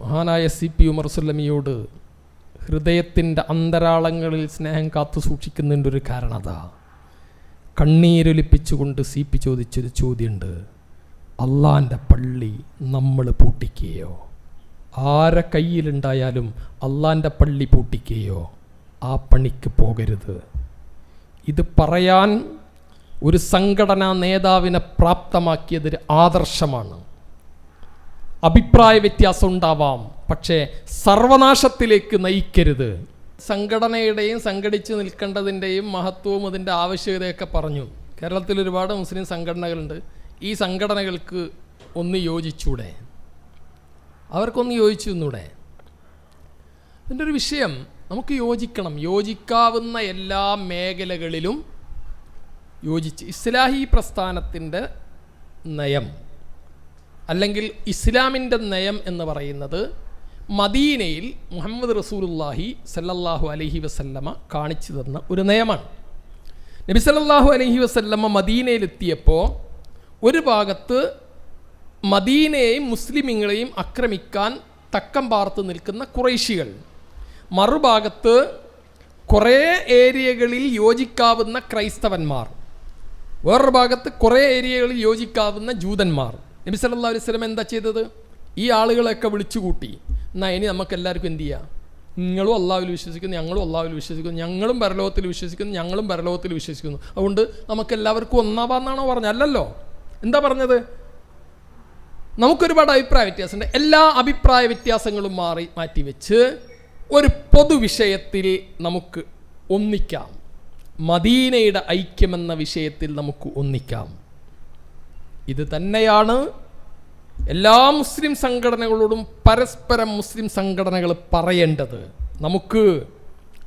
മഹാനായ C P Umar സുല്ലമിയോട് ഹൃദയത്തിന്റെ അന്തരാളങ്ങളിൽ സ്നേഹം കാത്തു സൂക്ഷിക്കുന്നതിന്റെ ഒരു കാരണത കണ്ണീരൊലിപ്പിച്ചുകൊണ്ട് സി പി ചോദിച്ചൊരു ചോദ്യമുണ്ട്. അള്ളാന്റെ പള്ളി നമ്മൾ പൂട്ടിക്കുകയോ? ആരെ കയ്യിലുണ്ടായാലും അള്ളാന്റെ പള്ളി പൂട്ടിക്കുകയോ? ആ പണിക്ക് പോകരുത്. ഇത് പറയാൻ ഒരു സംഘടനാ നേതാവിനെ പ്രാപ്തമാക്കിയതൊരു ആദർശമാണ്. അഭിപ്രായ വ്യത്യാസം ഉണ്ടാവാം. പക്ഷേ സർവനാശത്തിലേക്ക് നയിക്കരുത്. സംഘടനയുടെയും സംഘടിച്ച് നിൽക്കേണ്ടതിന്റെയും മഹത്വവും അതിന്റെ ആവശ്യകതയൊക്കെ പറഞ്ഞു. കേരളത്തിൽ ഒരുപാട് മുസ്ലിം സംഘടനകളുണ്ട്. ഈ സംഘടനകൾക്ക് ഒന്ന് യോജിച്ചൂടെ? അവർക്കൊന്ന് യോജിച്ചു എന്നൂടെ അതിന്റെ ഒരു വിഷയം നമുക്ക് യോജിക്കണം. യോജിക്കാവുന്ന എല്ലാ മേഖലകളിലും യോജിച്ച്. ഇസ്ലാഹി പ്രസ്ഥാനത്തിന്റെ നയം. അല്ലെങ്കിൽ ഇസ്ലാമിന്റെ നയം എന്ന് പറയുന്നത് മദീനയിൽ മുഹമ്മദ് റസൂലുല്ലാഹി സല്ലല്ലാഹു അലഹി വസല്ലമ കാണിച്ചു തന്ന ഒരു നയമാണ്. നബി സല്ലല്ലാഹു അലഹി വസല്ലമ്മ മദീനയിലെത്തിയപ്പോൾ ഒരു ഭാഗത്ത് മദീനയെയും മുസ്ലിമീങ്ങളെയും ആക്രമിക്കാൻ തക്കം പാർത്ത് നിൽക്കുന്ന കുറേശികൾ. മറുഭാഗത്ത് കുറേ ഏരിയകളിൽ യോജിക്കാവുന്ന ക്രൈസ്തവന്മാർ. വേറൊരു ഭാഗത്ത് കുറേ ഏരിയകളിൽ യോജിക്കാവുന്ന ജൂതന്മാർ. നബി സല്ലല്ലാഹു അലൈഹി സ്വലം എന്താ ചെയ്തത്? ഈ ആളുകളെയൊക്കെ വിളിച്ചു കൂട്ടി എന്നാൽ ഇനി നമുക്ക് എല്ലാവർക്കും എന്ത് ചെയ്യാം? നിങ്ങളും അള്ളാവിൽ വിശ്വസിക്കുന്നു ഞങ്ങളും അള്ളാവിൽ വിശ്വസിക്കുന്നു ഞങ്ങളും പരലോകത്തിൽ വിശ്വസിക്കുന്നു ഞങ്ങളും പരലോകത്തിൽ വിശ്വസിക്കുന്നു. അതുകൊണ്ട് നമുക്ക് എല്ലാവർക്കും ഒന്നാവാന്നാണോ പറഞ്ഞത്? അല്ലല്ലോ. എന്താ പറഞ്ഞത്? നമുക്കൊരുപാട് അഭിപ്രായ വ്യത്യാസമുണ്ട്. എല്ലാ അഭിപ്രായ വ്യത്യാസങ്ങളും മാറി മാറ്റി വെച്ച് ഒരു പൊതുവിഷയത്തിൽ നമുക്ക് ഒന്നിക്കാം. മദീനയുടെ ഐക്യമെന്ന വിഷയത്തിൽ നമുക്ക് ഒന്നിക്കാം. ഇത് തന്നെയാണ് എല്ലാ മുസ്ലിം സംഘടനകളോടും പരസ്പരം മുസ്ലിം സംഘടനകൾ പറയേണ്ടത്. നമുക്ക്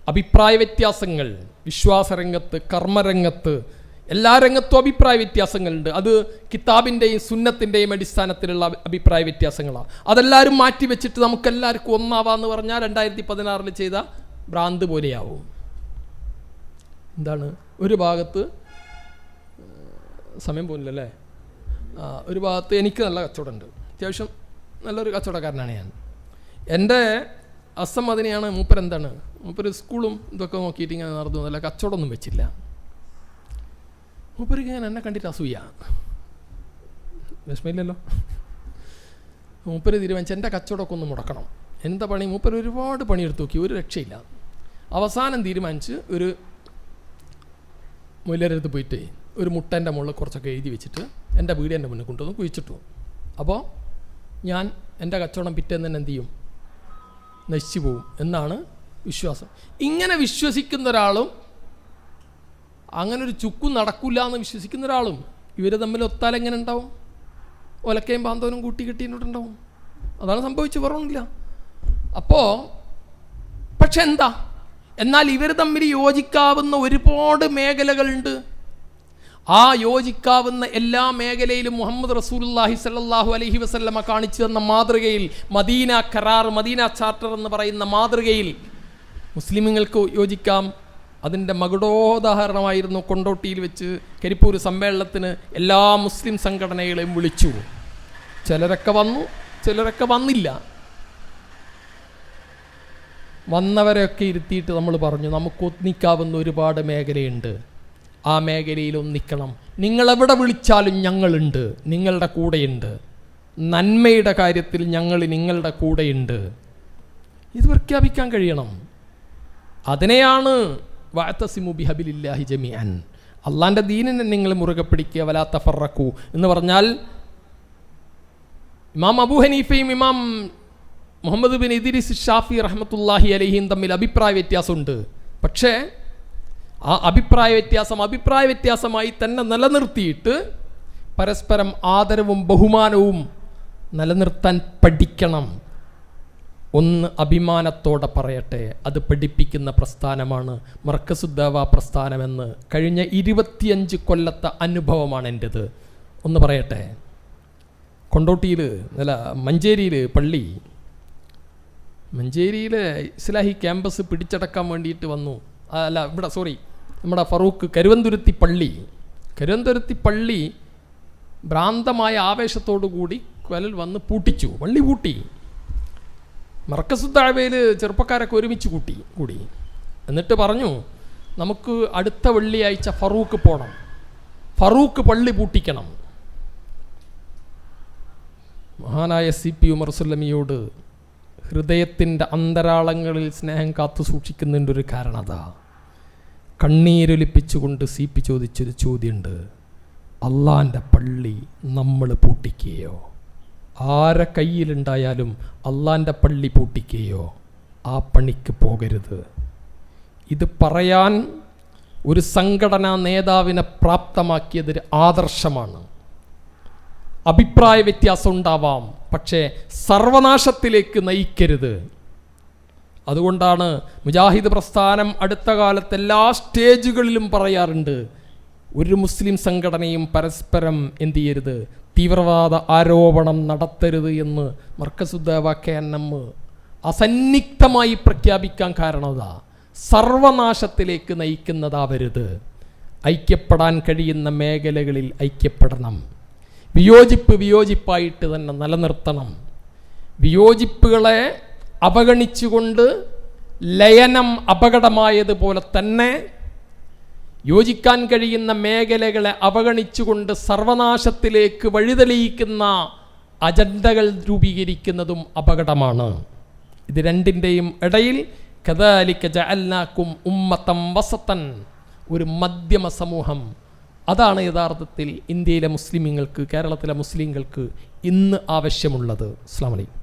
അഭിപ്രായ വ്യത്യാസങ്ങൾ വിശ്വാസരംഗത്ത് കർമ്മരംഗത്ത് എല്ലാ രംഗത്തും അഭിപ്രായ വ്യത്യാസങ്ങളുണ്ട്. അത് കിതാബിന്റെയും സുന്നത്തിന്റെയും അടിസ്ഥാനത്തിലുള്ള അഭി- അഭിപ്രായ വ്യത്യാസങ്ങളാണ്. അതെല്ലാവരും മാറ്റി വെച്ചിട്ട് നമുക്കെല്ലാവർക്കും ഒന്നാവാന്ന് പറഞ്ഞാൽ രണ്ടായിരത്തി പതിനാറിൽ ചെയ്ത ഭ്രാന്ത് പോലെയാവും. എന്താണ്? ഒരു ഭാഗത്ത് സമയം പോകുന്നില്ലല്ലേ ആ, ഒരു ഭാഗത്ത് എനിക്ക് നല്ല കച്ചവടമുണ്ട്. അത്യാവശ്യം നല്ലൊരു കച്ചവടക്കാരനാണ് ഞാൻ. എന്റെ അസം മൂപ്പർ എന്താണ് മൂപ്പർ സ്കൂളും ഇതൊക്കെ നോക്കിയിട്ട് ഇങ്ങനെ നടന്നു. നല്ല കച്ചവടമൊന്നും വെച്ചില്ല. മൂപ്പർക്ക് ഞാൻ എന്നെ കണ്ടിട്ട് അസൂയ. വിഷമയില്ലല്ലോ മൂപ്പര് തീരുമാനിച്ച് എന്റെ കച്ചവടമൊക്കെ ഒന്ന് മുടക്കണം. എന്താ പണി? മൂപ്പർ ഒരുപാട് പണിയെടുത്ത് നോക്കി. ഒരു രക്ഷയില്ല. അവസാനം തീരുമാനിച്ച് ഒരു മുല്ലരടുത്ത് പോയിട്ട് ഒരു മുട്ടേന്റെ മുകളിൽ കുറച്ചൊക്കെ എഴുതി വെച്ചിട്ട് എന്റെ വീട് എന്റെ മുന്നിൽ കൊണ്ടുവന്ന് കുഴിച്ചിട്ടു. അപ്പോൾ ഞാൻ എന്റെ കച്ചവടം പിറ്റേന്ന് തന്നെ എന്ത് ചെയ്യും? നശിച്ചു പോവും എന്നാണ് വിശ്വാസം. ഇങ്ങനെ വിശ്വസിക്കുന്ന ഒരാളും അങ്ങനെ ഒരു ചുക്കും നടക്കില്ല എന്ന് വിശ്വസിക്കുന്ന ഒരാളും ഇവർ തമ്മിൽ ഒത്താൽ എങ്ങനെ ഉണ്ടാവും? ഒലക്കയും പാന്തവനും കൂട്ടി കിട്ടിയിട്ടുണ്ടാവും. അതാണ് സംഭവിച്ചു വേറൊന്നുമില്ല. അപ്പോൾ പക്ഷെ എന്താ? എന്നാൽ ഇവർ തമ്മിൽ യോജിക്കാവുന്ന ഒരുപാട് മേഖലകളുണ്ട്. ആ യോജിക്കാവുന്ന എല്ലാ മേഖലയിലും മുഹമ്മദ് റസൂലുള്ളാഹി സല്ലാഹു അലഹി വസല്ലമ കാണിച്ചു തന്ന മാതൃകയിൽ മദീന കരാർ മദീന ചാർട്ടർ എന്ന് പറയുന്ന മാതൃകയിൽ മുസ്ലിമുകൾക്ക് യോജിക്കാം. അതിന്റെ മകുടോദാഹരണമായിരുന്നു കൊണ്ടോട്ടിയിൽ വെച്ച് കരിപ്പൂർ സമ്മേളനത്തിന് എല്ലാ മുസ്ലിം സംഘടനകളെയും വിളിച്ചു. ചിലരൊക്കെ വന്നു ചിലരൊക്കെ വന്നില്ല. വന്നവരെയൊക്കെ ഇരുത്തിയിട്ട് നമ്മൾ പറഞ്ഞു നമുക്ക് ഒന്നിക്കാവുന്ന ഒരുപാട് മേഖലയുണ്ട്. ആ മേഖലയിൽ ഒന്നിക്കണം നിങ്ങളെവിടെ വിളിച്ചാലും ഞങ്ങളുണ്ട് നിങ്ങളുടെ കൂടെയുണ്ട്. നന്മയുടെ കാര്യത്തിൽ ഞങ്ങൾ നിങ്ങളുടെ കൂടെയുണ്ട്. ഇത് പ്രഖ്യാപിക്കാൻ കഴിയണം. അതിനെയാണ് വാത്തസിമു ബിഹബിലില്ലാഹി ജമിയൻ അള്ളാന്റെ ദീനിനെ നിങ്ങൾ മുറുകെ പിടിക്കുക വലാത്ത ഫറക്കു എന്ന് പറഞ്ഞാൽ ഇമാം അബു ഹനീഫയും ഇമാം മുഹമ്മദ് ബിൻ ഇദിരിസ് ഷാഫി റഹമത്തുല്ലാഹി അലഹിയും തമ്മിൽ അഭിപ്രായ വ്യത്യാസമുണ്ട്. പക്ഷേ ആ അഭിപ്രായ വ്യത്യാസം അഭിപ്രായ വ്യത്യാസമായി തന്നെ നിലനിർത്തിയിട്ട് പരസ്പരം ആദരവും ബഹുമാനവും നിലനിർത്താൻ പഠിക്കണം. ഒന്ന് അഭിമാനത്തോടെ പറയട്ടെ. അത് പഠിപ്പിക്കുന്ന പ്രസ്ഥാനമാണ് മർക്കസുദ്ദാവ പ്രസ്ഥാനമെന്ന് കഴിഞ്ഞ ഇരുപത്തിയഞ്ച് കൊല്ലത്തെ അനുഭവമാണ് എന്റെത് ഒന്ന് പറയട്ടെ. കൊണ്ടോട്ടിയിൽ അല്ല മഞ്ചേരിയിൽ പള്ളി. മഞ്ചേരിയിലെ ഇസ്ലാഹി ക്യാമ്പസ് പിടിച്ചടക്കാൻ വേണ്ടിയിട്ട് വന്നു. അല്ല ഇവിടെ സോറി നമ്മുടെ ഫറൂഖ് കരുവന്തുരുത്തി പള്ളി കരുവന്തുരുത്തി പള്ളി ഭ്രാന്തമായ ആവേശത്തോടു കൂടി കൊലൽ വന്ന് പൂട്ടിച്ചു. പള്ളി പൂട്ടി. മർക്കസുദ്ദാവയിൽ ചെറുപ്പക്കാരൊക്കെ ഒരുമിച്ച് കൂട്ടി കൂടി. എന്നിട്ട് പറഞ്ഞു നമുക്ക് അടുത്ത വെള്ളിയാഴ്ച ഫറൂഖ് പോകണം ഫറൂഖ് പള്ളി പൂട്ടിക്കണം. മഹാനായ സി പി ഉമർ സുല്ലമിയോട് ഹൃദയത്തിന്റെ അന്തരാളങ്ങളിൽ സ്നേഹം കാത്തു സൂക്ഷിക്കുന്നതിന്റെ ഒരു കാരണത. കണ്ണീരൊലിപ്പിച്ചുകൊണ്ട് സി പി ചോദിച്ചൊരു ചോദ്യമുണ്ട് അള്ളാന്റെ പള്ളി നമ്മൾ പൂട്ടിക്കുകയോ ആരെ കയ്യിലുണ്ടായാലും അള്ളാന്റെ പള്ളി പൂട്ടിക്കുകയോ ആ പണിക്ക് പോകരുത്. ഇത് പറയാൻ ഒരു സംഘടനാ നേതാവിനെ പ്രാപ്തമാക്കിയതൊരു ആദർശമാണ്. അഭിപ്രായ വ്യത്യാസം ഉണ്ടാവാം പക്ഷേ സർവനാശത്തിലേക്ക് നയിക്കരുത്. അതുകൊണ്ടാണ് മുജാഹിദ് പ്രസ്ഥാനം അടുത്ത കാലത്ത് എല്ലാ സ്റ്റേജുകളിലും പറയാറുണ്ട് ഒരു മുസ്ലിം സംഘടനയും പരസ്പരം എന്തു ചെയ്യരുത് തീവ്രവാദ ആരോപണം നടത്തരുത് എന്ന് മർക്കസുദ്ദേവ കെ എൻ എം അസന്നിഗ്ധമായി പ്രഖ്യാപിക്കാൻ കാരണതാ സർവനാശത്തിലേക്ക് നയിക്കുന്നതാവരുത്. ഐക്യപ്പെടാൻ കഴിയുന്ന മേഖലകളിൽ ഐക്യപ്പെടണം. വിയോജിപ്പ് വിയോജിപ്പായിട്ട് തന്നെ നിലനിർത്തണം. വിയോജിപ്പുകളെ അവഗണിച്ചുകൊണ്ട് ലയനം അപകടമായതുപോലെ തന്നെ യോജിക്കാൻ കഴിയുന്ന മേഖലകളെ അവഗണിച്ചുകൊണ്ട് സർവനാശത്തിലേക്ക് വഴിതെളിയിക്കുന്ന അജണ്ടകൾ രൂപീകരിക്കുന്നതും അപകടമാണ്. ഇത് രണ്ടിന്റെയും ഇടയിൽ കഥാലിക്ക ജഅൽനാക്കും ഉമ്മത്തം വസത്തൻ ഒരു മധ്യമ സമൂഹം. അതാണ് യഥാർത്ഥത്തിൽ ഇന്ത്യയിലെ മുസ്ലിമീങ്ങൾക്ക് കേരളത്തിലെ മുസ്ലിങ്ങൾക്ക് ഇന്ന് ആവശ്യമുള്ളത്. അസ്ലാം വലൈക്കും